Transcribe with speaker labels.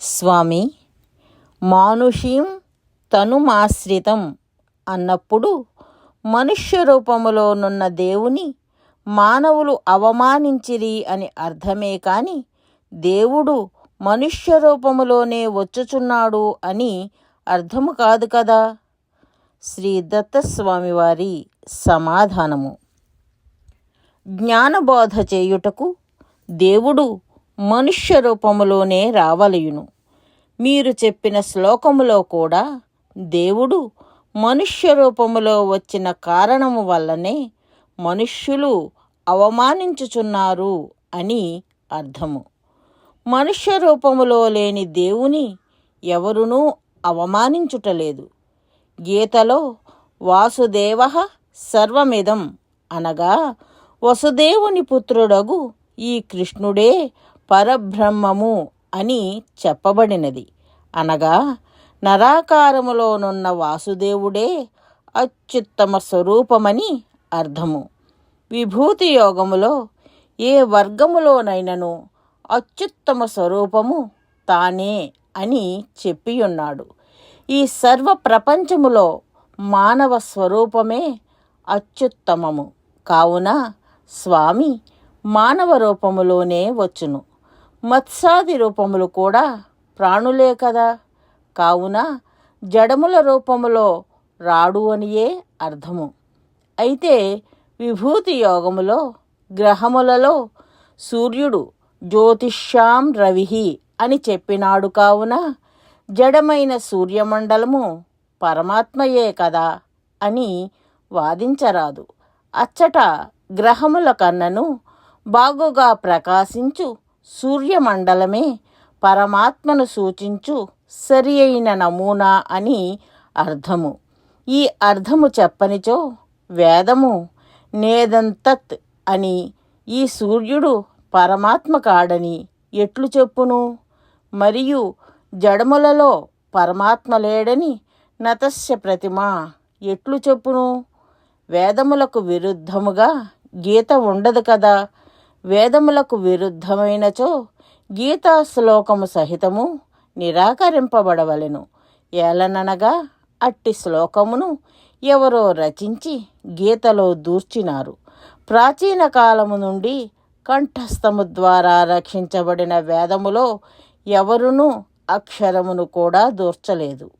Speaker 1: స్వామి మానుషీం తనుమాశ్రితం అన్నప్పుడు మనుష్య రూపములోనున్న దేవుని మానవులు అవమానించిరి అని అర్థమే కాని దేవుడు మనుష్య రూపములోనే వచ్చుచున్నాడు అని అర్థము కాదు కదా? శ్రీ దత్తస్వామి వారి సమాధానము. జ్ఞానబోధ చేయుటకు దేవుడు మనుష్య రూపములోనే రావలయును. మీరు చెప్పిన శ్లోకములో కూడా దేవుడు మనుష్య రూపములో వచ్చిన కారణము వల్లనే మనుష్యులు అవమానించుచున్నారు అని అర్థము. మనుష్య రూపములో లేని దేవుని ఎవరునూ అవమానించుటలేదు. గీతలో వాసుదేవ సర్వమిదం అనగా వసుదేవుని పుత్రుడగు ఈ కృష్ణుడే పరబ్రహ్మము అని చెప్పబడినది. అనగా నరాకారములోనున్న వాసుదేవుడే అత్యుత్తమ స్వరూపమని అర్థము. విభూతి యోగములో ఏ వర్గములోనైనను అత్యుత్తమ స్వరూపము తానే అని చెప్పియున్నాడు. ఈ సర్వ ప్రపంచములో మానవ స్వరూపమే అత్యుత్తమము. కావున స్వామి మానవ రూపములోనే వచ్చును. మత్సాది రూపములు కూడా ప్రాణులే కదా. కావున జడముల రూపములో రాడు అనియే అర్థము. అయితే విభూతి యోగములో గ్రహములలో సూర్యుడు జ్యోతిష్యాం రవిహి అని చెప్పినాడు కావున జడమైన సూర్యమండలము పరమాత్మయే కదా అని వాదించరాదు. అచ్చట గ్రహముల కన్నను బాగుగా ప్రకాశించు సూర్యమండలమే పరమాత్మను సూచించు సరి అయిన నమూనా అని అర్థము. ఈ అర్థము చెప్పనిచో వేదము నేదంతత్ అని ఈ సూర్యుడు పరమాత్మ కాడని ఎట్లు చెప్పును? మరియు జడములలో పరమాత్మ లేడని నతస్య ప్రతిమ ఎట్లు చెప్పును? వేదములకు విరుద్ధముగా గీత ఉండదు కదా? వేదములకు విరుద్ధమైనచో గీతా శ్లోకము సహితము నిరాకరింపబడవలెను. ఏలననగా అట్టి శ్లోకమును ఎవరో రచించి గీతలో దూర్చినారు. ప్రాచీన కాలము నుండి కంఠస్థము ద్వారా రక్షించబడిన వేదములో ఎవరునూ అక్షరమును కూడా దూర్చలేదు.